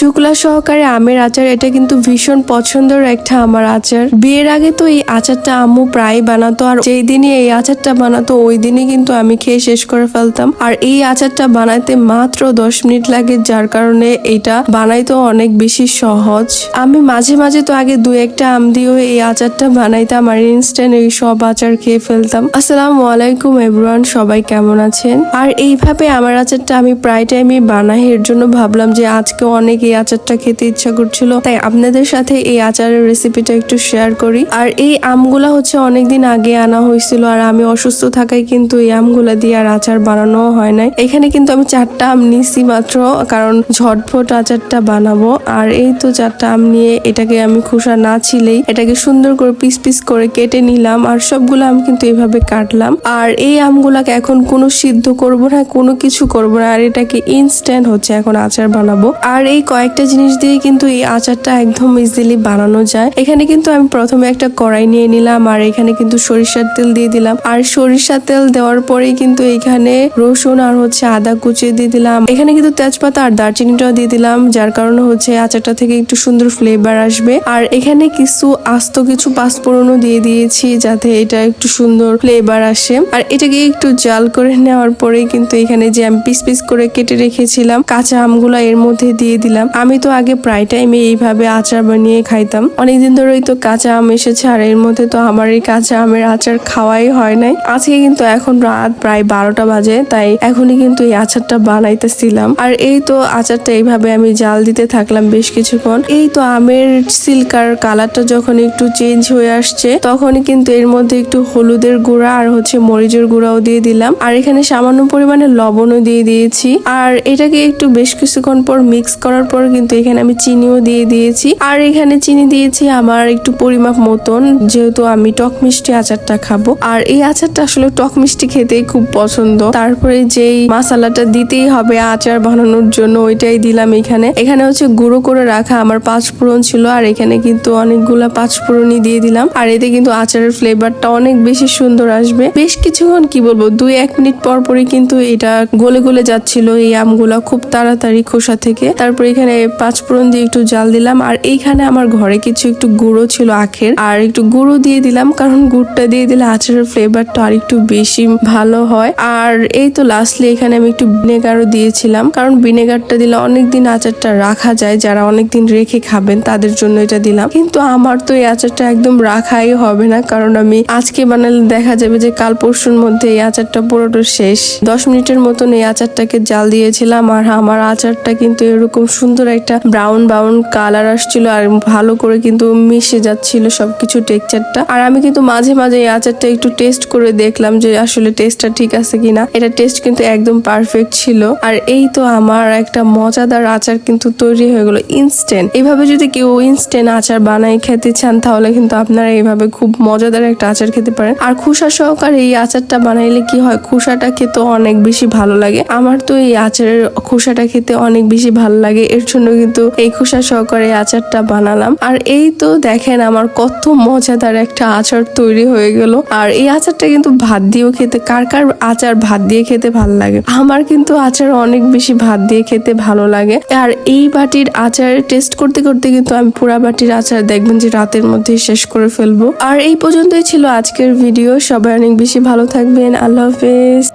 শুক্লা সহকারে আমের আচার, এটা কিন্তু ভীষণ পছন্দের একটা আমার আচার। বিয়ের আগে তো এই আচারটা আম্মু প্রায় বানাতো, আর যেই দিনই এই আচারটা বানাতো, ওই দিনই কিন্তু আমি খেয়ে শেষ করে ফেলতাম। আর এই আচারটা বানাইতে মাত্র দশ মিনিট লাগে, যার কারণে এটা বানাইতে অনেক বেশি সহজ। আমি মাঝে মাঝে তো আগে দু একটা আম দিয়েও এই আচারটা বানাইতাম, আর ইনস্ট্যান্ট এই সব আচার খেয়ে ফেলতাম। আসসালামু আলাইকুম এভরিওয়ান সবাই কেমন আছেন? আর এইভাবে আমার আচারটা আমি প্রায় টাইমই বানাই, এর জন্য ভাবলাম যে আজকে অনেক এই আচারটা খেতে ইচ্ছা করছিল। তাই আপনাদের সাথে এই আচারের রেসিপিটা একটু শেয়ার করি। আর এই আমগুলা হচ্ছে অনেকদিন আগে আনা হয়েছিল আর আমি অসুস্থ থাকায় কিন্তু এই আমগুলা দিয়ে আর আচার বানানো হয় নাই। এখানে কিন্তু আমি চারটা আম নিছি মাত্র, কারণ ঝটফট আচারটা বানাবো। আর এই তো চারটা আম নিয়ে এটাকে আমি খোসা না ছিলেই এটাকে সুন্দর করে পিস পিস করে কেটে নিলাম আর সবগুলো আম কিন্তু এভাবে কাটলাম। আর এই আমগুলাকে এখন কোনো সিদ্ধ করব না, কোনো কিছু করব না, আর এটাকে ইনস্ট্যান্ট হচ্ছে এখন আচার বানাবো। আর এই কয়েকটা জিনিস দিয়ে কিন্তু এই আচারটা একদম ইজিলি বানানো যায়। এখানে কিন্তু আমি প্রথমে একটা কড়াই নিয়ে নিলাম, আর এখানে কিন্তু সরিষার তেল দিয়ে দিলাম। আর সরিষার তেল দেওয়ার পরেই কিন্তু এখানে রসুন আর হচ্ছে আদা কুচিয়ে দিয়ে দিলাম। এখানে কিন্তু তেজপাতা আর দারচিনিটাও দিয়ে দিলাম, যার কারণে হচ্ছে আচারটা থেকে একটু সুন্দর ফ্লেভার আসবে। আর এখানে কিছু আস্ত কিছু পাঁচফোড়নও দিয়ে দিয়েছি, যাতে এটা একটু সুন্দর ফ্লেভার আসে। আর এটাকে একটু জাল করে নেওয়ার পরেই কিন্তু এখানে যে আমি পিস পিস করে কেটে রেখেছিলাম, কাঁচা আমগুলো এর মধ্যে দিয়ে দিলাম। আমি তো আগে প্রায় টাইমে এইভাবে আচার বানিয়ে খাইতাম। অনেকদিন ধরেই তো কাঁচা আম এসেছে আর এর মধ্যে তো আমার এই কাঁচা আমের আচার খাওয়াই হয় নাই। আজকে কিন্তু এখন রাত প্রায় বারোটা বাজে, তাই এখনই কিন্তু এই আচারটা বানাইতেছিলাম। আর এই তো আচারটা এইভাবে আমি জাল দিতে থাকলাম বেশ কিছুক্ষণ। এই তো আমের সিল্কার কালারটা যখন একটু চেঞ্জ হয়ে আসছে, তখনই কিন্তু এর মধ্যে একটু হলুদের গুঁড়া আর হচ্ছে মরিচের গুঁড়াও দিয়ে দিলাম। আর এখানে সামান্য পরিমাণে লবণও দিয়ে দিয়েছি। আর এটাকে একটু বেশ কিছুক্ষণ পর মিক্স করার পর কিন্তু এখানে আমি চিনিও দিয়ে দিয়েছি। আর এখানে চিনি দিয়েছি আমার একটু পরিমাপ মতন, যেহেতু আমি টক মিষ্টি আচারটা খাব। আর এই আচারটা আসলে টক মিষ্টি খেতেই খুব পছন্দ। তারপরে যেই মশলাটা দিতেই হবে আচার বানানোর জন্য, ওইটাই দিলাম এখানে। এখানে হচ্ছে গুঁড়ো করে রাখা আমার পাঁচ ফোড়ন ছিল, আর এখানে কিন্তু অনেকগুলা পাঁচ ফোড়নই দিয়ে দিলাম। আর এতে কিন্তু আচারের ফ্লেভারটা অনেক বেশি সুন্দর আসবে। বেশ কিছুক্ষণ, কি বলব, দুই এক মিনিট পর পরই কিন্তু এটা গলে গলে যাচ্ছিল, এই আমগুলা খুব তাড়াতাড়ি খোসা থেকে। তারপর এখানে পাঁচ ফোড়ন দিয়ে একটু জাল দিলাম, আর এইখানে আমার ঘরে কিছু একটু গুঁড়ো ছিল আখের, আর একটু গুঁড়ো দিয়ে দিলাম, কারণ গুড়টা দিয়ে দিলে আচারের ফ্লেভারটা আর একটু বেশি ভালো হয়। আর এই তো লাস্টলি এখানে আমি একটু ভিনেগারও দিয়েছিলাম, কারণ ভিনেগারটা দিলে অনেকদিন আচারটা রাখা যায়, যারা অনেকদিন রেখে খাবেন তাদের জন্য এটা দিলাম। কিন্তু আমার তো এই আচারটা একদম রাখাই হবে না, কারণ আমি আজকে বানালে দেখা যাবে যে কাল পরশুর মধ্যে এই আচারটা পুরোটা শেষ। দশ মিনিটের মতন এই আচারটাকে জাল দিয়েছিলাম, আর আমার আচারটা কিন্তু এরকম সুন্দর একটা ব্রাউন ব্রাউন কালার আসছিল আর ভালো করে কিন্তু মিশে যাচ্ছিল সবকিছু টেক্সচারটা আর আমি কিন্তু মাঝে মাঝে এই আচারটা একটু টেস্ট করে দেখলাম যে আসলে টেস্টটা ঠিক আছে কিনা। এটা টেস্ট কিন্তু একদম পারফেক্ট ছিল। আর এই তো আমার একটা মজাদার আচার কিন্তু তৈরি হয়ে গেলো ইনস্ট্যান্ট এভাবে যদি কেউ ইনস্ট্যান্ট আচার বানাই খেতে চান, তাহলে কিন্তু আপনারা এইভাবে খুব মজাদার একটা আচার খেতে পারেন। আর খুসা সহকারে এই আচারটা বানাইলে কি হয়, খুসাটা খেতে অনেক বেশি ভালো লাগে। আমার তো এই আচারের খোসাটা খেতে অনেক বেশি ভালো লাগে। এর জন্য কিন্তু এই খোসা সহকারে আচারটা বানালাম। আর এই তো দেখেন আমার কত মজাদার একটা আচার তৈরি হয়ে গেল। আর এই আচারটা কিন্তু ভাত দিয়েও খেতে, কার কার আচার ভাত দিয়ে খেতে ভালো লাগে? আমার কিন্তু আচার অনেক বেশি ভাত দিয়ে খেতে ভালো লাগে। আর এই বাটির আচার টেস্ট করতে করতে কিন্তু আমি পুরা বাটির আচার দেখবেন যে রাতের মধ্যে শেষ করে ফেলব। আর এই পর্যন্তই ছিল আজকের ভিডিও। সবাই অনেক বেশি ভালো থাকবেন। আল্লাহ হাফেজ।